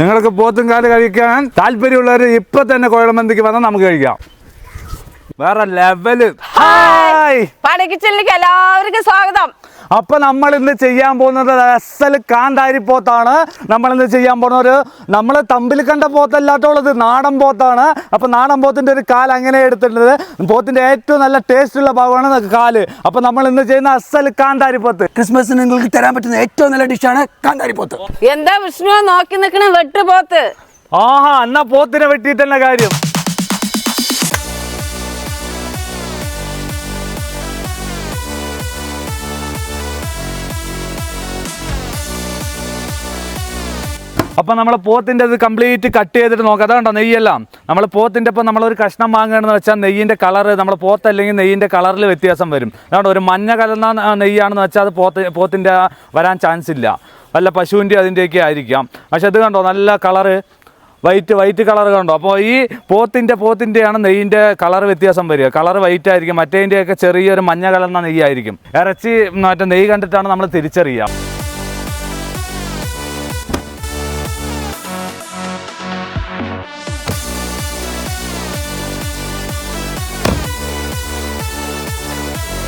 നിങ്ങൾക്ക് പോത്തും കാൽ കഴിക്കാൻ താല്പര്യമുള്ളവർ ഇപ്പൊ തന്നെ കോഴമന്തിക്ക് വന്നാൽ നമുക്ക് കഴിക്കാം. വേറെ ലെവൽ ഹായ് പടക്കിച്ചെല്ലിക്ക് എല്ലാവർക്കും സ്വാഗതം. അപ്പൊ നമ്മൾ ഇന്ന് ചെയ്യാൻ പോകുന്നത് അസൽ കാന്താരി പോത്താണ്. നമ്മൾ ഇന്ന് ചെയ്യാൻ പോകുന്ന ഒരു നമ്മൾ തമ്പിൽ കണ്ട പോത്തല്ലാട്ടുള്ളത് നാടൻ പോത്താണ്. അപ്പം നാടൻ പോത്തിന്റെ ഒരു കാൽ അങ്ങനെ എടുത്തിട്ടുണ്ട് പോത്തിന്റെ ഏറ്റവും നല്ല ടേസ്റ്റ് ഉള്ള ഭാഗമാണ് കാൽ. അപ്പം നമ്മൾ ഇന്ന് ചെയ്യുന്ന അസൽ കാന്താരി പോത്ത്. ക്രിസ്മസിന് നിങ്ങൾക്ക് തരാൻ പറ്റുന്ന ഏറ്റവും നല്ല ഡിഷാണ് കാന്താരിപ്പോത്ത് എന്താ വിഷ്ണു നോക്കി നിൽക്കണം വെട്ടുപോത്ത്? ആഹാ എന്നാ പോത്തിനെ വെട്ടിയിട്ടല്ല കാര്യം? അപ്പൊ നമ്മൾ പോത്തിന്റെ ഇത് കംപ്ലീറ്റ് കട്ട് ചെയ്തിട്ട് നോക്കാം. അതുകൊണ്ടോ നെയ്യെല്ലാം? നമ്മൾ പോത്തിന്റെ ഇപ്പം നമ്മളൊരു കഷ്ണം വാങ്ങുകയാണെന്ന് വെച്ചാൽ നെയ്യിന്റെ കളർ നമ്മൾ പോത്തല്ലെങ്കിൽ നെയ്യിന്റെ കളറിൽ വ്യത്യാസം വരും. അതുകൊണ്ട് ഒരു മഞ്ഞ കലർന്ന നെയ്യാണെന്ന് വെച്ചാൽ അത് പോത്ത് പോത്തിന്റെ വരാൻ ചാൻസ് ഇല്ല. വല്ല പശുവിന്റെ അതിന്റെയൊക്കെ ആയിരിക്കാം. പക്ഷെ അത് കണ്ടോ? നല്ല കളറ് വൈറ്റ് വൈറ്റ് കളർ കണ്ടോ? അപ്പോൾ ഈ പോത്തിന്റെ പോത്തിന്റെയാണ് നെയ്യിന്റെ കളർ വ്യത്യാസം വരിക. കളർ വൈറ്റ് ആയിരിക്കും. മറ്റേതിന്റെയൊക്കെ ചെറിയൊരു മഞ്ഞ കലർന്ന നെയ്യായിരിക്കും. ഇറച്ചി മറ്റേ നെയ്യ് കണ്ടിട്ടാണ് നമ്മൾ തിരിച്ചറിയുക.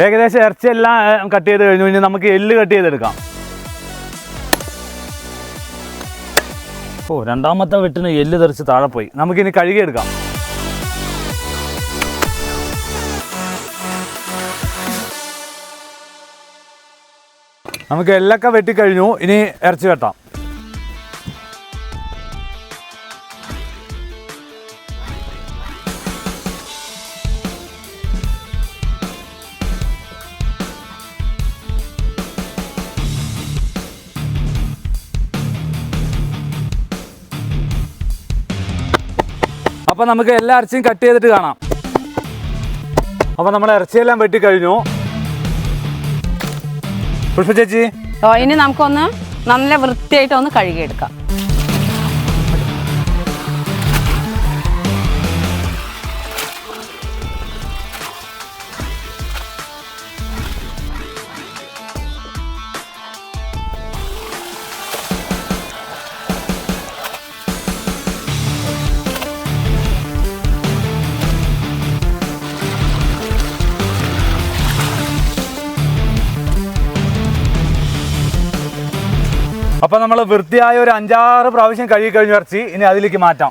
ഏകദേശം ഇറച്ചിയെല്ലാം കട്ട് ചെയ്ത് കഴിഞ്ഞു. കഴിഞ്ഞാൽ നമുക്ക് എല്ല് കട്ട് ചെയ്തെടുക്കാം. ഓ രണ്ടാമത്തെ വെട്ടിന് എല്ല് തെറിച്ച് താഴെ പോയി. നമുക്കിനി കഴുകിയെടുക്കാം നമുക്ക് എല്ലൊക്കെ വെട്ടിക്കഴിഞ്ഞു ഇനി ഇറച്ചി വെട്ടാം. അപ്പൊ നമുക്ക് എല്ലാ ഇറച്ചിയും കട്ട് ചെയ്തിട്ട് കാണാം. അപ്പൊ നമ്മൾ ഇറച്ചിയെല്ലാം വെട്ടിക്കഴിഞ്ഞു പുഷ്പ ചേച്ചി? ഇനി നമുക്കൊന്ന് നല്ല വൃത്തിയായിട്ട് ഒന്ന് കഴുകിയെടുക്കാം. അപ്പൊ നമ്മൾ വൃത്തിയായ ഒരു അഞ്ചാറ് പ്രാവശ്യം കഴുകി കഴിഞ്ഞ് ഇറച്ചി. ഇനി അതിലേക്ക് മാറ്റാം.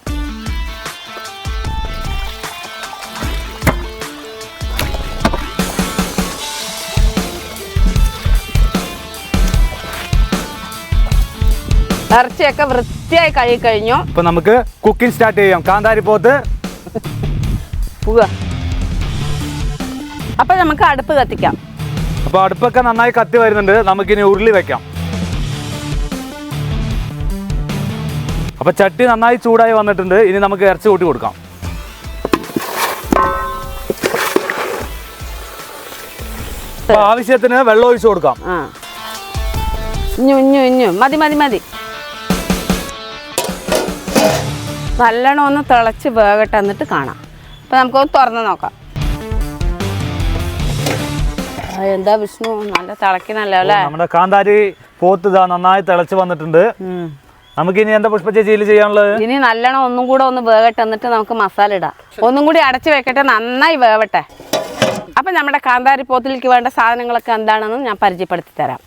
ഇറച്ചിയൊക്കെ വൃത്തിയായി കഴുകി കഴിഞ്ഞു. അപ്പൊ നമുക്ക് കുക്കിംഗ് സ്റ്റാർട്ട് ചെയ്യാം. കാന്താരി പോത്ത്. അപ്പൊ നമുക്ക് അടുപ്പ് കത്തിക്കാം. അപ്പൊ അടുപ്പൊക്കെ നന്നായി കത്തി വരുന്നുണ്ട്. നമുക്കിനി ഉരുളി വെക്കാം. അപ്പൊ ചട്ടി നന്നായി ചൂടായി വന്നിട്ടുണ്ട്. ഇനി നമുക്ക് ഇറച്ചി കൂട്ടി കൊടുക്കാം. ആവശ്യത്തിന് വെള്ളം ഒഴിച്ചു കൊടുക്കാം. മതി മതി മതി. നല്ലോണം ഒന്ന് തിളച്ച് വേകട്ടെ എന്നിട്ട് കാണാം. അപ്പൊ നമുക്കൊന്ന് തുറന്ന് നോക്കാം. എന്താ വിഷ്ണു? നല്ല തിളക്കുന്നല്ലോ അല്ലേ? നമ്മുടെ കാന്താരി പോത്ത് നന്നായി തിളച്ച് വന്നിട്ടുണ്ട്. നമുക്ക് ഇനി എന്താ പുഷ്പ ചേച്ചിയിൽ ചെയ്യാനുള്ളത്? ഇനി നല്ലോണം ഒന്നും കൂടെ ഒന്ന് വേവട്ടെ എന്നിട്ട് നമുക്ക് മസാല ഇടാം. ഒന്നും കൂടി അടച്ചു വെക്കട്ടെ നന്നായി വേവട്ടെ. അപ്പം നമ്മുടെ കാന്താരി പോത്തിലേക്ക് വേണ്ട സാധനങ്ങളൊക്കെ എന്താണെന്ന് ഞാൻ പരിചയപ്പെടുത്തി തരാം.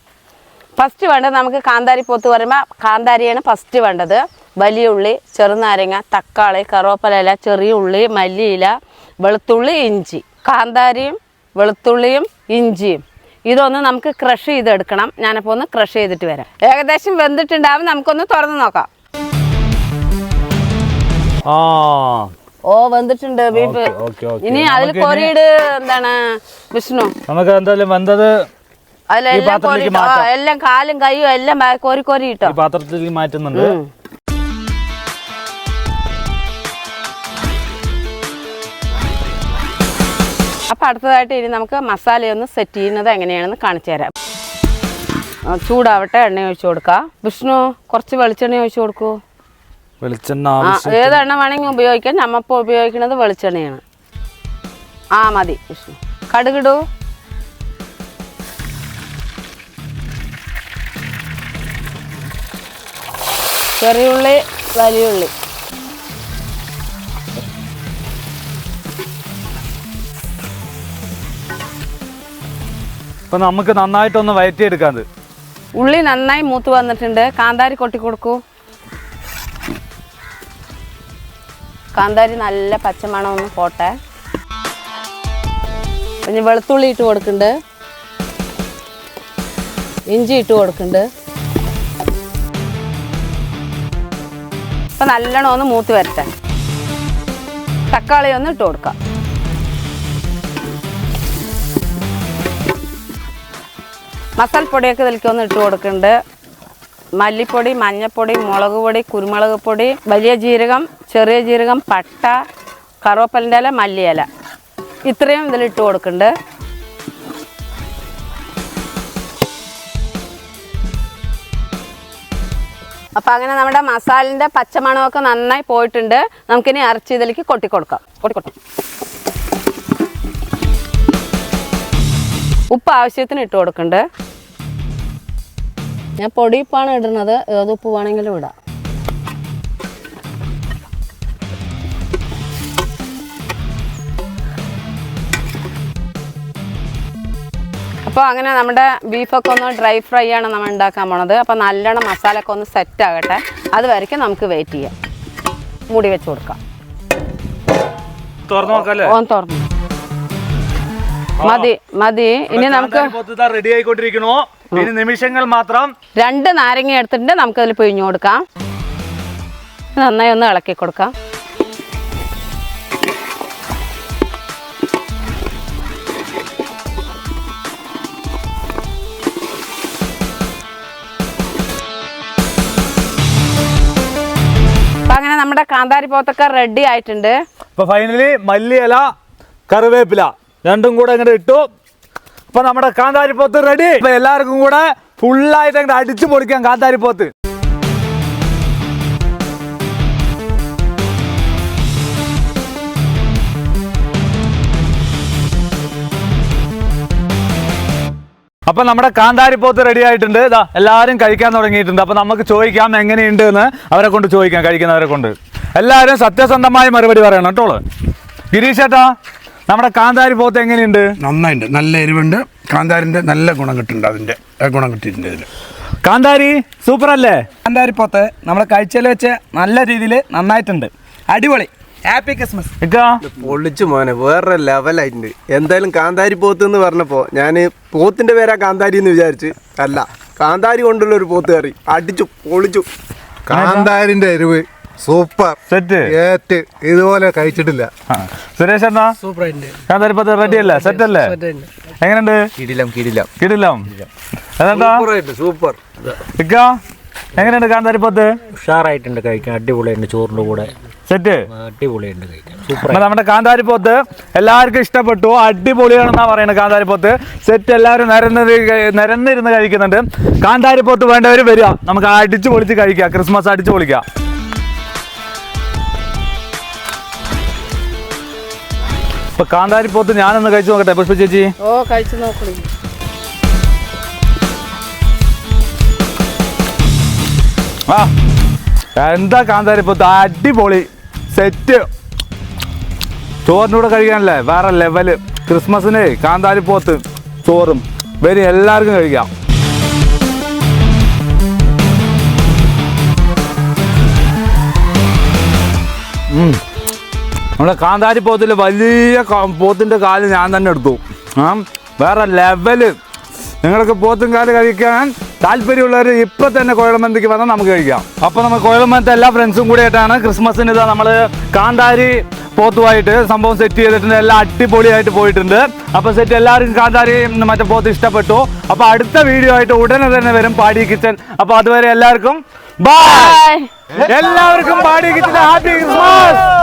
ഫസ്റ്റ് വേണ്ടത് നമുക്ക് കാന്താരി പോത്ത് പറയുമ്പോൾ കാന്താരിയാണ് ഫസ്റ്റ് വേണ്ടത്. വലിയ ഉള്ളി ചെറുനാരങ്ങ തക്കാളി കറുവപ്പല ചെറിയ ഉള്ളി മല്ലിയില വെളുത്തുള്ളി ഇഞ്ചി. കാന്താരിയും വെളുത്തുള്ളിയും ഇഞ്ചിയും. ഇതൊന്ന് നമുക്ക് ക്രഷ് ചെയ്തെടുക്കണം. ഞാനപ്പോൾ ഒന്ന് ക്രഷ് ചെയ്തിട്ട് വരാം. ഏകദേശം വെന്തിട്ടുണ്ടാവും. നമുക്കൊന്ന് തുറന്ന് നോക്കാം. ആ. ഓ വെന്തിട്ടുണ്ട് ബീഫ്. ഇനി അതിൽ നമുക്കിനി- എന്താണ് വിഷ്ണു? നമുക്ക് എന്തായാലും വെന്തത് അതിലെല്ലാം പാത്രത്തിലേക്ക് കോരി എല്ലാം കാലും കൈയും എല്ലാം കോരി കോരി ഇട്ടോ? പാത്രത്തിലേക്ക് മാറ്റുന്നുണ്ട്. അപ്പൊ അടുത്തതായിട്ട് ഇനി നമുക്ക് മസാലയൊന്ന് സെറ്റ് ചെയ്യുന്നത് എങ്ങനെയാണെന്ന് കാണിച്ചു തരാം. ചൂടാവട്ടെ എണ്ണ ഒഴിച്ചു കൊടുക്കാം. വിഷ്ണു കുറച്ച് വെളിച്ചെണ്ണ ഒഴിച്ചു കൊടുക്കൂ. വെളിച്ചെണ്ണ ഏതെണ്ണ ആവശ്യം ഏത് എണ്ണ വേണമെങ്കിൽ ഉപയോഗിക്കാം നമ്മപ്പോൾ ഉപയോഗിക്കുന്നത് വെളിച്ചെണ്ണയാണ്. ആ മതി വിഷ്ണു. കടുകിടൂ. ചെറിയുള്ളി വലിയ ഇപ്പൊ നമുക്ക് നന്നായിട്ടൊന്ന് വയറ്റിയെടുക്കാം ഇത് ഉള്ളി നന്നായി മൂത്ത് വന്നിട്ടുണ്ട്. കാന്താരി കൊട്ടി കൊടുക്കൂ. കാന്താരി നല്ല പച്ചമണം ഒന്ന് പോട്ടെ. പിന്നെ വെളുത്തുള്ളി ഇട്ട് കൊടുക്കുന്നുണ്ട് ഇഞ്ചി ഇട്ട് കൊടുക്കുന്നുണ്ട് ഇപ്പം നല്ലോണം ഒന്ന് മൂത്ത് വരട്ടെ. തക്കാളി ഒന്ന് ഇട്ട് കൊടുക്കാം. മസാലപ്പൊടിയൊക്കെ ഇതിലേക്ക് ഒന്ന് ഇട്ട് കൊടുക്കുന്നുണ്ട്. മല്ലിപ്പൊടി മഞ്ഞൾപ്പൊടി മുളക് പൊടി കുരുമുളക് പൊടി വലിയ ജീരകം ചെറിയ ജീരകം പട്ട കറുവപ്പലിന്റെ ഇല മല്ലിയില. ഇത്രയും ഇതിലിട്ട് കൊടുക്കുന്നുണ്ട്. അപ്പം അങ്ങനെ നമ്മുടെ മസാലിന്റെ പച്ചമണമൊക്കെ നന്നായി പോയിട്ടുണ്ട്. നമുക്കിനി ഇറച്ചി ഇതിലേക്ക് കൊട്ടിക്കൊടുക്കാം കൊട്ടിക്കൊടുക്കാം ഉപ്പ് ആവശ്യത്തിന് ഇട്ട് കൊടുക്കുന്നുണ്ട്. ഞാൻ പൊടിയിപ്പാണ് ഇടുന്നത്. ഏത് ഉപ്പ് വേണമെങ്കിലും ഇടാം. അപ്പോൾ അങ്ങനെ നമ്മുടെ ബീഫൊക്കെ ഒന്ന് ഡ്രൈ ഫ്രൈ ആണ് നമ്മൾ ഉണ്ടാക്കാൻ പോണത്. അപ്പോൾ നല്ലോണം മസാലയൊക്കെ ഒന്ന് സെറ്റ് ആകട്ടെ. അത് വരയ്ക്കും നമുക്ക് വെയിറ്റ് ചെയ്യാം. മൂടി വെച്ച് കൊടുക്കാം. തുറന്നു ഓൻ തുറന്നു. മതി മതി. ഇനി നമുക്ക് റെഡി ആയിക്കൊണ്ടിരിക്കണോ ഇനി നിമിഷങ്ങൾ മാത്രം രണ്ട് നാരങ്ങ എടുത്തിട്ട് നമുക്ക് അതിൽ പിഴിഞ്ഞു കൊടുക്കാം. നന്നായി ഒന്ന് ഇളക്കി കൊടുക്കാം. അങ്ങനെ നമ്മുടെ കാന്താരി പോത്തൊക്കെ റെഡി ആയിട്ടുണ്ട്. ഫൈനലി മല്ലിയില കറിവേപ്പില. രണ്ടും കൂടെ ഇങ്ങനെ ഇട്ടു. അപ്പൊ നമ്മുടെ കാന്താരിപ്പോത്ത് റെഡി അപ്പൊ എല്ലാവർക്കും കൂടെ ഫുള്ളായിട്ട് അങ്ങോട്ട് അടിച്ചു പൊളിക്കാം കാന്താരിപ്പോത്ത്. അപ്പൊ നമ്മുടെ കാന്താരിപ്പോത്ത് റെഡി ആയിട്ടുണ്ട്. ഇതാ എല്ലാവരും കഴിക്കാൻ തുടങ്ങിയിട്ടുണ്ട്. അപ്പൊ നമുക്ക് ചോദിക്കാം എങ്ങനെയുണ്ട് എന്ന് അവരെ കൊണ്ട് ചോദിക്കാം കഴിക്കുന്നവരെ കൊണ്ട്. എല്ലാവരും സത്യസന്ധമായ മറുപടി പറയണം കേട്ടോളൂ. ഗിരീഷ് ചേട്ടാ കാന്താരി പോത്ത് എങ്ങനെയുണ്ട്? നന്നായിട്ടുണ്ട് നല്ല എരിവുണ്ട്. കാന്താരിന്റെ നല്ല ഗുണം കിട്ടുന്നുണ്ട് അതിന്റെ ഗുണം കിട്ടിയിട്ടുണ്ട് ഇതിൽ കാന്താരി സൂപ്പർ അല്ലേ കാന്താരി പോത്ത് നമ്മൾ കഴിച്ചതിൽ വെച്ച് നല്ല രീതിയിൽ നന്നായിട്ടുണ്ട്. അടിപൊളി. ഹാപ്പി ക്രിസ്മസ് ഇക്കാ? പൊള്ളിച്ചു മോനെ വേറെ ലെവലായിട്ടുണ്ട് എന്തായാലും കാന്താരി പോത്ത് എന്ന് പറഞ്ഞപ്പോൾ ഞാൻ പോത്തിന്റെ പേരാ കാന്താരി എന്ന് വിചാരിച്ച് അല്ല കാന്താരി കൊണ്ടുള്ള ഒരു പോത്ത് കറി. അടിച്ചു പൊളിച്ചു. കാന്താരിന്റെ എരിവ് സൂപ്പർ. സെറ്റ്? ഏറ്റ്. ഇതുപോലെ കഴിച്ചിട്ടില്ല. സുരേഷ് എന്നാ കാന്താരിപ്പോത്ത് റെഡി അല്ലേ? സെറ്റ് അല്ലേ? എങ്ങനെയുണ്ട്? കിടിലം കിടിലം. കിടിലം. അതെന്താ? സൂപ്പർ. ഇക്കാ എങ്ങനെയുണ്ട് കാന്താരിപ്പത്ത്? ഉഷാറായിട്ടുണ്ട് കഴിക്കാൻ. അടിപൊളിയുണ്ട് ചോറിന്റെ കൂടെ. സെറ്റ്? അടിപൊളിയുണ്ട് കഴിക്കാൻ. സൂപ്പർ നമ്മുടെ കാന്താരിപ്പോത്ത് എല്ലാവർക്കും ഇഷ്ടപ്പെട്ടു. അടിപൊളിയാണെന്നാ പറയുന്നത് കാന്താരിപ്പോത്ത്. സെറ്റ് എല്ലാവരും നിരന്ന് നിരന്നിരുന്ന് കഴിക്കുന്നുണ്ട്. കാന്താരിപ്പോത്ത് വേണ്ടവർ വരിക. നമുക്ക് അടിച്ചു പൊളിച്ച് കഴിക്കാം. ക്രിസ്മസ് അടിച്ചു പൊളിക്കാം. ഇപ്പൊ കാന്താരിപ്പോത്ത് ഞാനൊന്ന് കഴിച്ചു നോക്കട്ടെ. പുഷ്പ ചേച്ചി. ഓ കഴിച്ചു നോക്കണേ ആ എന്താ കാന്താരിപ്പോത്ത്? അടിപൊളി. സെറ്റ്. ചോറിന്റെ കൂടെ കഴിക്കാനല്ലേ? വേറെ ലെവൽ ക്രിസ്മസിന് കാന്താരിപ്പോത്ത് ചോറും. വരും എല്ലാവർക്കും കഴിക്കാം. ഉം. കാന്താരി പോത്തിൽ വലിയ പോത്തിന്റെ കാൽ ഞാൻ തന്നെ എടുത്തു. ആ വേറെ ലെവൽ നിങ്ങൾക്ക് പോത്തും കാൽ കഴിക്കാൻ താല്പര്യമുള്ളവർ ഇപ്പൊ തന്നെ കോയളമന്തിക്ക് വന്നാൽ നമുക്ക് കഴിക്കാം. അപ്പൊ നമ്മൾ കോയളമന്ത് എല്ലാ ഫ്രണ്ട്സും കൂടി ആയിട്ടാണ് ക്രിസ്മസിന് ഇതാ നമ്മൾ കാന്താരി പോത്തുമായിട്ട് സംഭവം സെറ്റ് ചെയ്തിട്ടുണ്ട്. എല്ലാം അടിപൊളിയായിട്ട് പോയിട്ടുണ്ട്. അപ്പൊ സെറ്റ് എല്ലാവരും കാന്താരി മറ്റേ പോത്ത് ഇഷ്ടപ്പെട്ടു. അപ്പൊ അടുത്ത വീഡിയോ ആയിട്ട് ഉടനെ തന്നെ വരും പാടി കിച്ചൻ. അപ്പൊ അതുവരെ എല്ലാവർക്കും ബൈ എല്ലാവർക്കും പാടി കിച്ചൻ ഹാപ്പി ക്രിസ്മസ്.